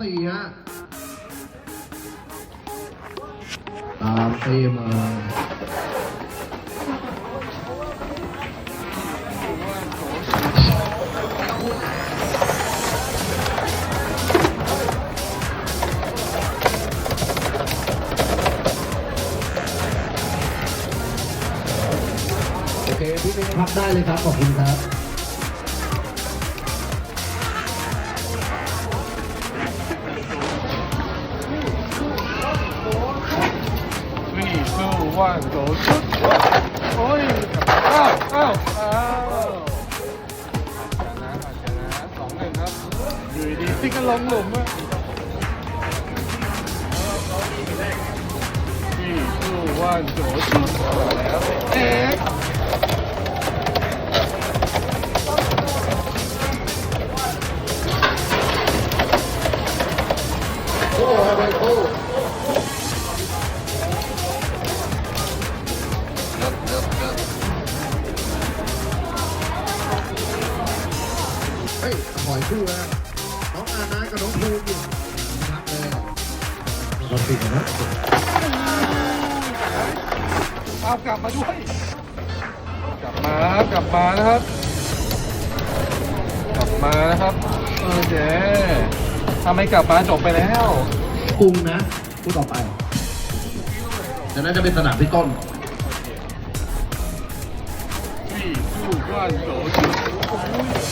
สี่ฮะ ตามตีมาโอเค พี่เป็นพักได้เลยครับ ขอบคุณครับ one go ชุดโอ้ยอ้าวอ้าวอ้าวชนะชนะสองหนึ่งครับอยู่ดีๆติ๊กก็ลงหลุมอะ three two one go ชุดแล้วเอ๊ะโอ้โอ้ ฮ้ยปล่อยคู่นะน้องอานากับน้องภูมิอยู่พักเลยเราติดนะเอากลับมาด้วย กลับมาครับกลับมานะครับ กลับมานะครับโอเคถ้าไมกลับมาจบไปแล้วปรุงนะคู่ต่อไปจะน่าจะเป็นสนามพี่ต้นสี่คู่ก้อนโหลจุด